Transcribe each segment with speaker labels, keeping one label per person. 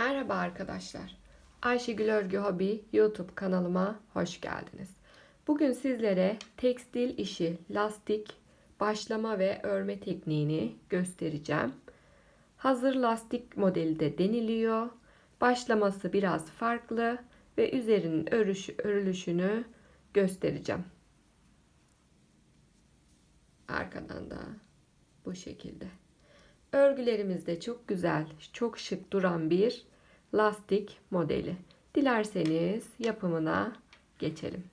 Speaker 1: Merhaba arkadaşlar. Ayşegül Örgü Hobi YouTube kanalıma hoş geldiniz. Bugün sizlere tekstil işi, lastik, başlama ve örme tekniğini göstereceğim. Hazır lastik modeli de deniliyor. Başlaması biraz farklı ve üzerinin örüş, örülüşünü göstereceğim. Arkadan da bu şekilde. Örgülerimizde çok güzel, çok şık duran bir lastik modeli. Dilerseniz yapımına geçelim.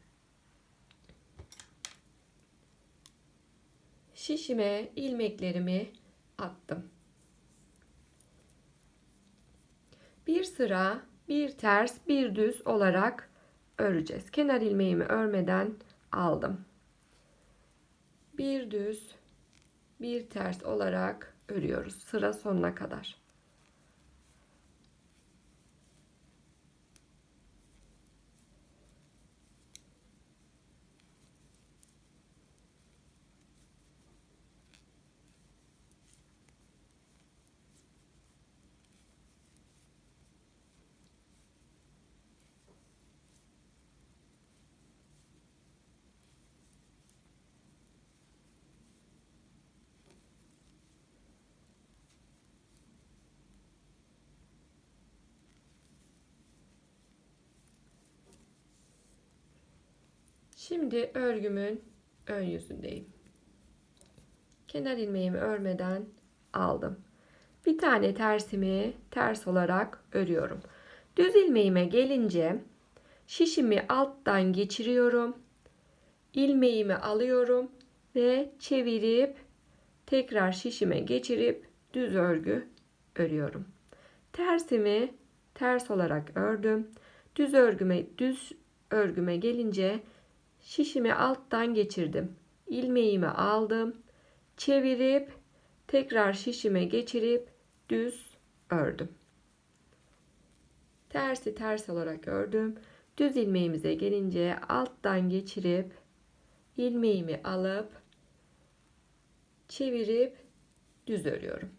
Speaker 1: Şişime ilmeklerimi attım. Bir sıra, bir ters, bir düz olarak öreceğiz. Kenar ilmeğimi örmeden aldım. Bir düz, bir ters olarak örüyoruz sıra sonuna kadar. Şimdi örgümün ön yüzündeyim. Kenar ilmeğimi örmeden aldım. Bir tane tersimi ters olarak örüyorum. Düz ilmeğime gelince şişimi alttan geçiriyorum. İlmeğimi alıyorum ve çevirip tekrar şişime geçirip düz örgü örüyorum. Tersimi ters olarak ördüm. Düz örgüme düz örgüme gelince şişimi alttan geçirdim. İlmeğimi aldım. Çevirip tekrar şişime geçirip düz ördüm. Tersi ters olarak ördüm. Düz ilmeğimize gelince alttan geçirip ilmeğimi alıp çevirip düz örüyorum.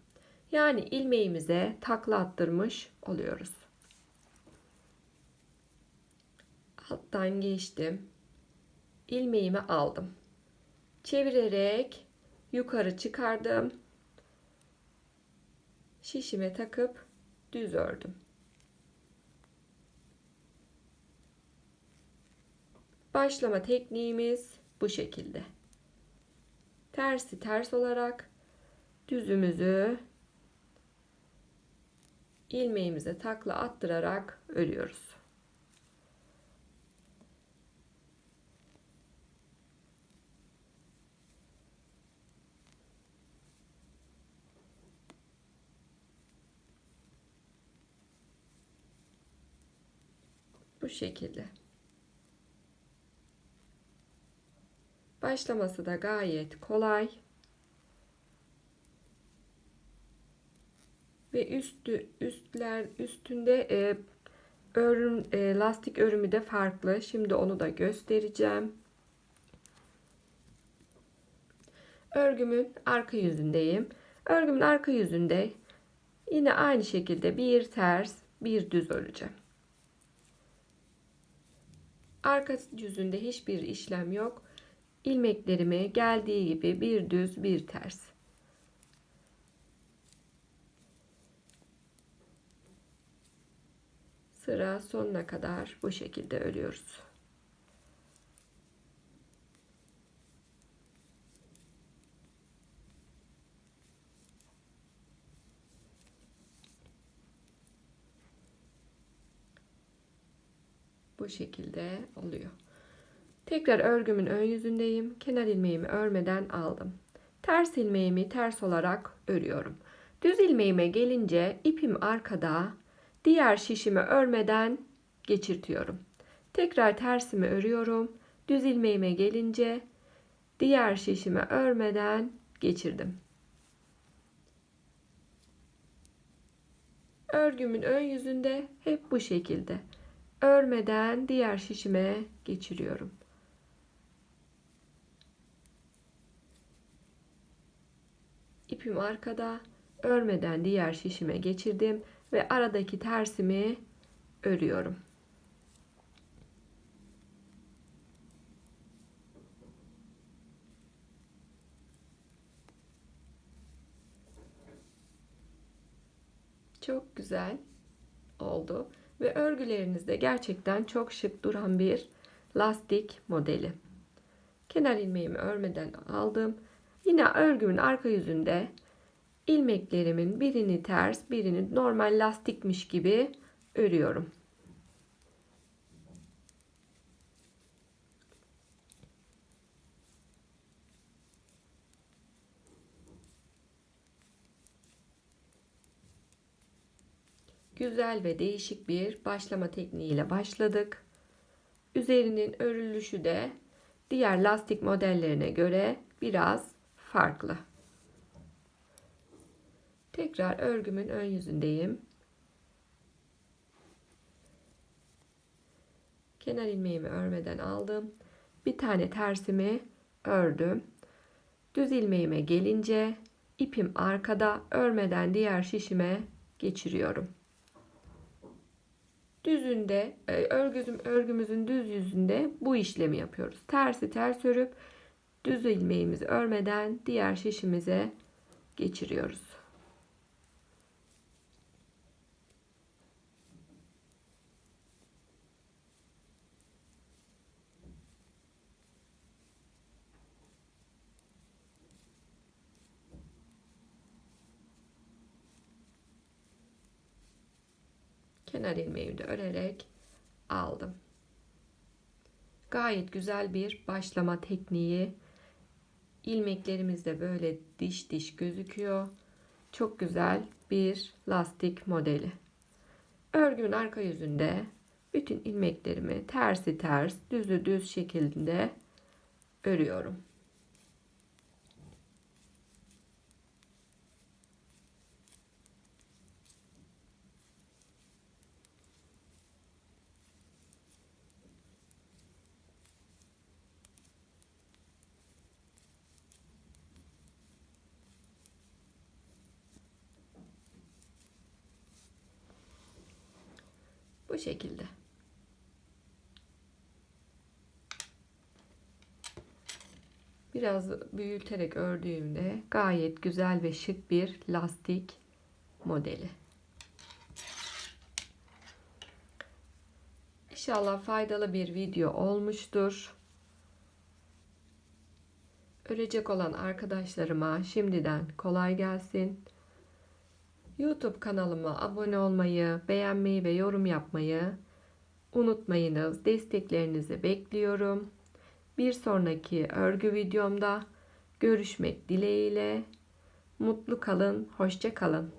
Speaker 1: Yani ilmeğimize takla attırmış oluyoruz. Alttan geçtim ilmeğimi aldım. Çevirerek yukarı çıkardım. Şişime takıp düz ördüm. Başlama tekniğimiz bu şekilde. Tersi ters olarak düzümüzü ilmeğimize takla attırarak örüyoruz. Bu şekilde. Başlaması da gayet kolay. Ve üstü üstler üstünde e, örüm e, lastik örümü de farklı. Şimdi onu da göstereceğim. Örgümün arka yüzündeyim. Örgümün arka yüzünde yine aynı şekilde bir ters, bir düz öreceğim. Arka yüzünde hiçbir işlem yok. İlmeklerimi geldiği gibi bir düz bir ters. Sıra sonuna kadar bu şekilde örüyoruz. Şekilde oluyor. Tekrar örgümün ön yüzündeyim. Kenar ilmeğimi örmeden aldım. Ters ilmeğimi ters olarak örüyorum. Düz ilmeğime gelince ipim arkada. Diğer şişimi örmeden geçirtiyorum. Tekrar tersimi örüyorum. Düz ilmeğime gelince diğer şişimi örmeden geçirdim. Örgümün ön yüzünde hep bu şekilde örmeden diğer şişime geçiriyorum. İpim arkada, örmeden diğer şişime geçirdim ve aradaki tersimi örüyorum. Çok güzel oldu ve örgülerinizde gerçekten çok şık duran bir lastik modeli. Kenar ilmeğimi örmeden aldım. Yine örgümün arka yüzünde ilmeklerimin birini ters, birini normal lastikmiş gibi örüyorum. Güzel ve değişik bir başlama tekniğiyle başladık. Üzerinin örülüşü de diğer lastik modellerine göre biraz farklı. Tekrar örgümün ön yüzündeyim. Kenar ilmeğimi örmeden aldım. Bir tane tersimi ördüm. Düz ilmeğime gelince ipim arkada örmeden diğer şişime geçiriyorum. Düzünde e, örgümüzün, örgümüzün düz yüzünde bu işlemi yapıyoruz. Tersi ters örüp düz ilmeğimizi örmeden diğer şişimize geçiriyoruz. Kenar ilmeğimi de örerek aldım. Gayet güzel bir başlama tekniği. İlmeklerimiz de böyle diş diş gözüküyor. Çok güzel bir lastik modeli. Örgümün arka yüzünde bütün ilmeklerimi tersi ters, düzü düz şekilde örüyorum. Şekilde. Biraz büyüterek ördüğümde gayet güzel ve şık bir lastik modeli. İnşallah faydalı bir video olmuştur. Örecek olan arkadaşlarıma şimdiden kolay gelsin. YouTube kanalıma abone olmayı, beğenmeyi ve yorum yapmayı unutmayınız. Desteklerinizi bekliyorum. Bir sonraki örgü videomda görüşmek dileğiyle. Mutlu kalın, hoşça kalın.